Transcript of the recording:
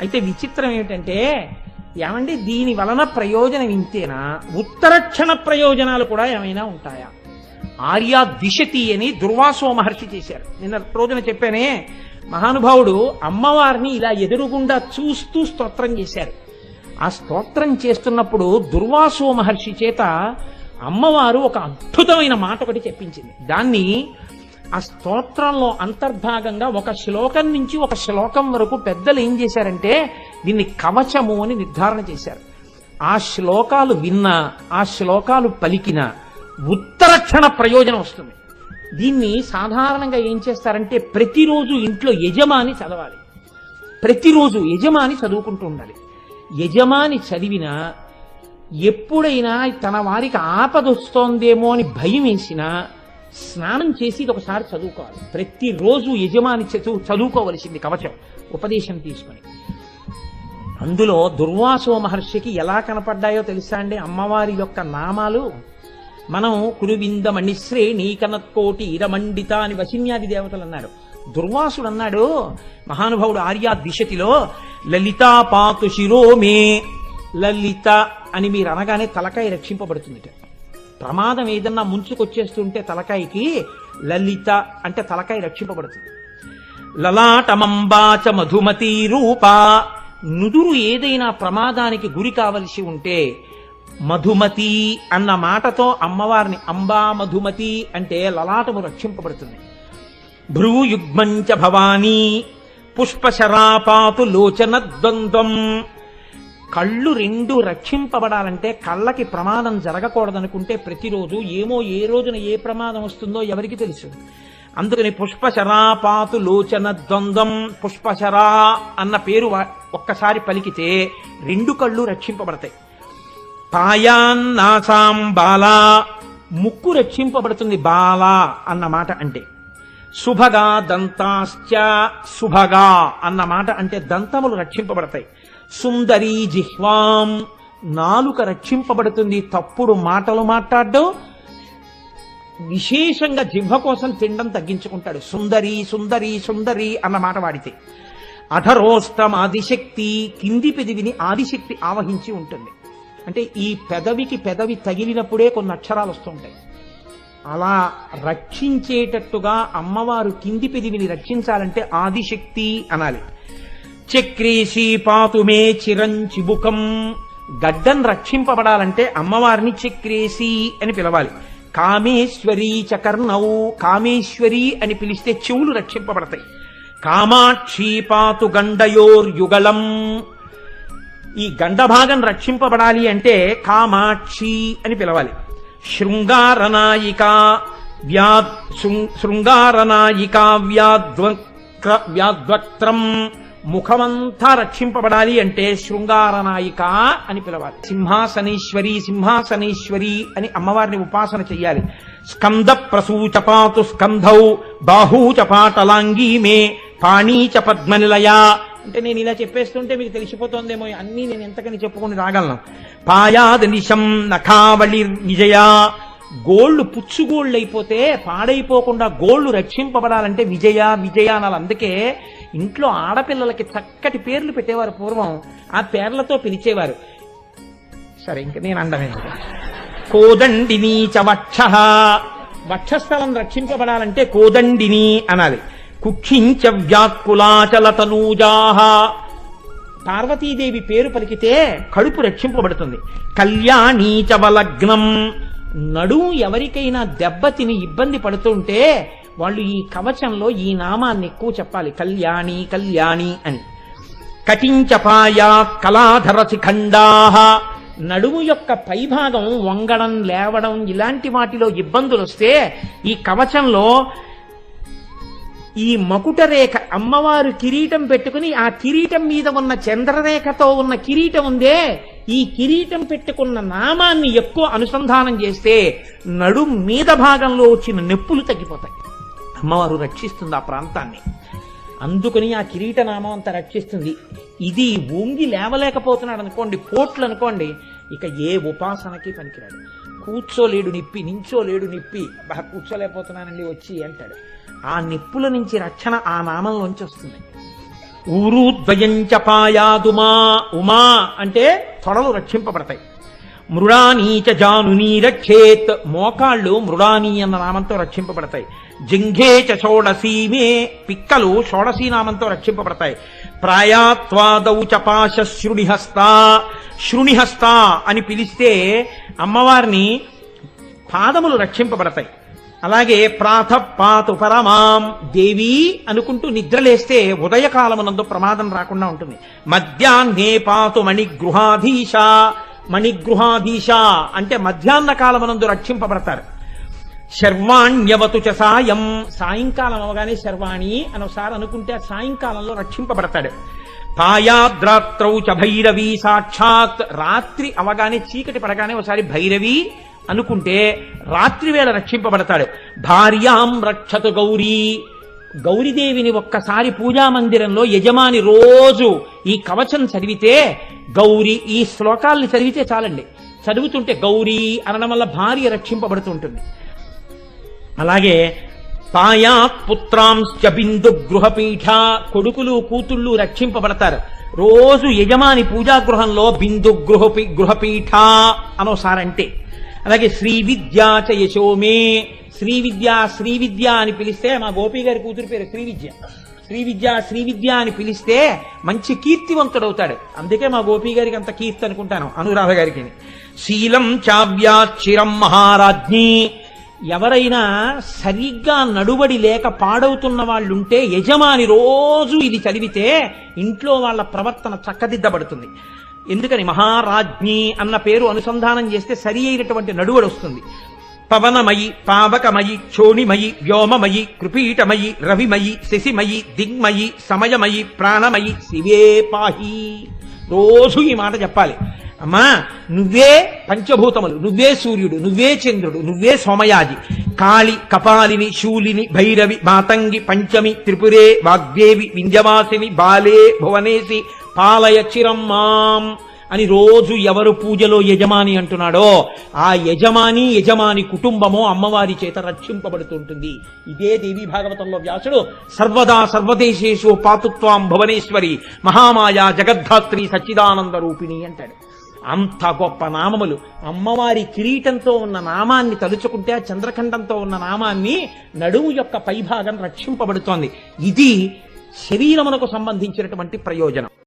అయితే విచిత్రం ఏమిటంటే ఏమండి దీని వలన ప్రయోజనం ఇంతేనా? ఉత్తరక్షణ ప్రయోజనాలు కూడా ఏమైనా ఉంటాయా? ఆర్యా దిశతి అని దుర్వాసో మహర్షి చేశారు. నిన్న రోజున చెప్పానే మహానుభావుడు అమ్మవారిని ఇలా ఎదురుగుండా చూస్తూ స్తోత్రం చేశారు. ఆ స్తోత్రం చేస్తున్నప్పుడు దుర్వాసో మహర్షి చేత అమ్మవారు ఒక అద్భుతమైన మాట ఒకటి చెప్పించింది. దాన్ని ఆ స్తోత్రంలో అంతర్భాగంగా ఒక శ్లోకం నుంచి ఒక శ్లోకం వరకు పెద్దలు ఏం చేశారంటే దీన్ని కవచము అని నిర్ధారణ చేశారు. ఆ శ్లోకాలు విన్నా ఆ శ్లోకాలు పలికిన ఉత్తరక్షణ ప్రయోజనం వస్తుంది. దీన్ని సాధారణంగా ఏం చేస్తారంటే ప్రతిరోజు ఇంట్లో యజమాని చదవాలి. ప్రతిరోజు యజమాని చదువుకుంటూ ఉండాలి. యజమాని చదివిన ఎప్పుడైనా తన వారికి ఆపదొస్తోందేమో అని భయం వేసినా స్నానం చేసి ఇది ఒకసారి చదువుకోవాలి. ప్రతిరోజు యజమాని చదువు చదువుకోవలసింది కవచం ఉపదేశం తీసుకుని. అందులో దుర్వాసో మహర్షికి ఎలా కనపడ్డాయో తెలుసా అండి? అమ్మవారి యొక్క నామాలు మనం కురువింద మణిశ్రే నీకనత్కోటి ఇరమండిత అని వశిన్యాది దేవతలు అన్నాడు దుర్వాసుడు అన్నాడు మహానుభావుడు ఆర్యా దిశతిలో లలితా పాతు శిరోమే లలిత అని మీరు అనగానే తలకాయ రక్షింపబడుతుంది ప్రమాదం ఏదన్నా ముంచుకొచ్చేస్తుంటే తలకాయకి లలిత అంటే తలకాయ రక్షింపబడుతుంది. లలాటమంబాచ మధుమతి రూప. నుదురు ఏదైనా ప్రమాదానికి గురి కావలసి ఉంటే మధుమతి అన్న మాటతో అమ్మవారిని అంబా మధుమతి అంటే లలాటము రక్షింపబడుతుంది. భ్రూయుగ్మంచ భవానీ. పుష్పశరాపాతు లోచన ద్వంద్వం. కళ్ళు రెండు రక్షింపబడాలంటే కళ్ళకి ప్రమాదం జరగకూడదనుకుంటే ప్రతిరోజు ఏమో ఏ రోజున ఏ ప్రమాదం వస్తుందో ఎవరికి తెలుసు? అందుకని పుష్పశరాపాతు లోచన ద్వంద్వం పుష్పశరా అన్న పేరు ఒక్కసారి పలికితే రెండు కళ్ళు రక్షింపబడతాయి. పాయాన్నాసాం బాలా ముక్కు రక్షింపబడుతుంది బాలా అన్న మాట అంటే. శుభగా దంతాశ్చ శుభగా అన్న మాట అంటే దంతములు రక్షింపబడతాయి. సుందరీ జిహ్వాం. నాలుక రక్షింపబడుతుంది. తప్పుడు మాటలు మాట్లాడడం. విశేషంగా జిహ్వ కోసం తినడం తగ్గించుకుంటాడు. సుందరి సుందరి సుందరి అన్న మాట వాడితే. అధరోష్టం ఆదిశక్తి కింది పెదవిని ఆదిశక్తి ఆవహించి ఉంటుంది. అంటే ఈ పెదవికి పెదవి తగిలినప్పుడే కొన్ని అక్షరాలు వస్తుంటాయి అలా రక్షించేటట్టుగా అమ్మవారు కింది పెదివిని రక్షించాలంటే ఆదిశక్తి అనాలి. చక్రీషి పాతుమే చిరంచిబుకం గడ్డం రక్షింపబడాలంటే అమ్మవారిని చక్రేసి అని పిలవాలి. కామేశ్వరీ చకర్ణౌ కామేశ్వరి అని పిలిస్తే చెవులు రక్షింపబడతాయి. కామాక్షి పాతు గండయోర్యుగళం ఈ గండభాగం రక్షింపబడాలి అంటే కామాక్షి అని పిలవాలి. శృంగారనాయిక వ్యా శృం- శృంగారనాయిక వ్యాద్వక్ర. వ్యాద్వక్త్రం ముఖమంతా రక్షింపబడాలి అంటే శృంగారనాయిక అని పిలవాలి. సింహాసనేశ్వరి సింహాసనేశ్వరి అని అమ్మవారిని ఉపాసన చెయ్యాలి. స్కంద ప్రసూచపాతు స్కంధౌ బాహూచపాటలాంగీ మే పాణీచ పద్మనిలయా. అంటే నేను ఇలా చెప్పేస్తుంటే మీకు తెలిసిపోతోందేమో అన్నీ నేను ఎంతకని చెప్పుకొని రాగలను. పాయాదనిశం నఖావళి విజయ గోళ్ళు పుచ్చుగోళ్ళు అయిపోతే పాడైపోకుండా గోళ్ళు రక్షింపబడాలంటే విజయ విజయ అనాలి. అందుకే ఇంట్లో ఆడపిల్లలకి చక్కటి పేర్లు పెట్టేవారు పూర్వం. ఆ పేర్లతో పిలిచేవారు. సరే ఇంక నేను అండమే. కోదండిని చవక్ష. వక్షస్థలం రక్షింపబడాలంటే కోదండిని అనాలి. కుక్షించ వ్యాకులాచల తనూజాహ. పార్వతీదేవి పేరు పలికితే కడుపు రక్షింపబడుతుంది. కళ్యాణీచవలగ్నం నడుము ఎవరికైనా దెబ్బతిని ఇబ్బంది పడుతుంటే వాళ్ళు ఈ కవచంలో ఈ నామాన్ని ఎక్కువ చెప్పాలి. కళ్యాణి కళ్యాణి అని. కటించపాయా కళాధర శిఖండా నడుము యొక్క పైభాగం వంగడం లేవడం ఇలాంటి వాటిలో ఇబ్బందులు వస్తే ఈ కవచంలో ఈ మకుట రేఖ అమ్మవారు కిరీటం పెట్టుకుని ఆ కిరీటం మీద ఉన్న చంద్రరేఖతో ఉన్న కిరీటం ఉందే. ఈ కిరీటం పెట్టుకున్న నామాన్ని ఎక్కువ అనుసంధానం చేస్తే నడుం మీద భాగంలో వచ్చిన నొప్పులు తగ్గిపోతాయి. అమ్మవారు రక్షిస్తుంది ఆ ప్రాంతాన్ని. అందుకని ఆ కిరీట నామం అంతా రక్షిస్తుంది. ఇది వంగి లేవలేకపోతున్నాడు అనుకోండి పోట్లు అనుకోండి ఇక ఏ ఉపాసనకి పనికిరాడు. కూర్చోలేడు నిప్పి నించోలేడు నిప్పి బాగా కూర్చోలేకపోతున్నానండి వచ్చి అంటాడు. ఆ నిప్పుల నుంచి రక్షణ ఆ నామంలోంచి వస్తుంది. ఊరు ఉమా అంటే తొడలు రక్షింపబడతాయి. మృడానీచ జానుని రక్షేత్ మోకాళ్ళు మృడాని అన్న నామంతో రక్షింపబడతాయి. జింఘే చ షోడసీమే పిక్కలు షోడసీ నామంతో రక్షింపబడతాయి. ప్రాయాత్వాదౌ చపాశ శృణిహస్త శృణిహస్త అని పిలిస్తే అమ్మవారిని పాదములు రక్షింపబడతాయి. అలాగే ప్రాత పాతు పరమాం. దేవి అనుకుంటూ నిద్రలేస్తే ఉదయకాలమునందు ప్రమాదం రాకుండా ఉంటుంది. మధ్యాహ్నే పాతు మణిగృహాధీశ. మణిగృహాధీశ అంటే మధ్యాహ్న కాలమునందు రక్షింపబడతారు. శర్వాణ్యవతు చ సాయం. సాయంకాలం అవగానే శర్వాణి అని అనుకుంటే ఆ సాయంకాలంలో రక్షింపబడతాడు. పాయాద్రాత్రౌ చ భైరవి సాక్షాత్. రాత్రి అవగానే చీకటి పడగానే ఒకసారి భైరవి అనుకుంటే రాత్రి వేళ రక్షింపబడతాడు. భార్యాం రక్షతు గౌరీ. గౌరీదేవిని ఒక్కసారి పూజా మందిరంలో యజమాని రోజు ఈ కవచం చదివితే గౌరీ ఈ శ్లోకాల్ని చదివితే చాలండి. చదువుతుంటే గౌరీ అనడం వల్ల భార్య రక్షింపబడుతుంటుంది అలాగే తాయా పుత్రాంశ బిందు గృహపీఠ కొడుకులు కూతుళ్ళు రక్షింపబడతారు. రోజు యజమాని పూజాగృహంలో బిందు గృహపి గృహపీఠ అనోసారంటే అలాగే శ్రీ విద్యా చ యశోమే శ్రీ విద్య శ్రీ విద్య అని పిలిస్తే మా గోపి గారి కూతురు పేరు శ్రీ విద్య. శ్రీ విద్య శ్రీ విద్య అని పిలిస్తే మంచి కీర్తివంతుడవుతాడు. అందుకే మా గోపి గారికి అంత కీర్తి అనుకుంటాను అనురాధ గారికి. శీలం చావ్యాచిరం మహారాజ్ఞి ఎవరైనా సరిగ్గా నడుబడి లేక పాడవుతున్న వాళ్ళుంటే యజమాని రోజు ఇది చదివితే ఇంట్లో వాళ్ళ ప్రవర్తన చక్కదిద్దబడుతుంది. ఎందుకని మహారాజ్ఞి అన్న పేరు అనుసంధానం చేస్తే సరి అయినటువంటి నడువడు వస్తుంది. పవనమయి పావకమయి క్షోణిమయి వ్యోమమయి కృపీటమయి రవిమయి శశిమయి దిగ్మయి సమయమయి ప్రాణమయి శివే పాహి. రోజు ఈ మాట చెప్పాలి. అమ్మా నువ్వే పంచభూతములు నువ్వే సూర్యుడు నువ్వే చంద్రుడు నువ్వే సోమయాజి కాళి కపాలిని శూలిని భైరవి మాతంగి పంచమి త్రిపురే వాగ్దేవి వింజవాసిని బాలే భువనేసి పాలయ చిరమ్మాం అని రోజు ఎవరు పూజలో యజమాని అంటున్నాడో ఆ యజమాని యజమాని కుటుంబము అమ్మవారి చేత రక్షింపబడుతుంటుంది. ఇదే దేవి భాగవతంలో వ్యాసుడు సర్వదా సర్వదేశేషు పాతుత్వాం భువనేశ్వరి మహామాయా జగద్ధాత్రి సచ్చిదానంద రూపిణి అంటాడు. అంత గొప్ప నామములు. అమ్మవారి కిరీటంతో ఉన్న నామాన్ని తలుచుకుంటే ఆ చంద్రఖండంతో ఉన్న నామాన్ని నడుము యొక్క పైభాగం రక్షింపబడుతోంది. ఇది శరీరమునకు సంబంధించినటువంటి ప్రయోజనం.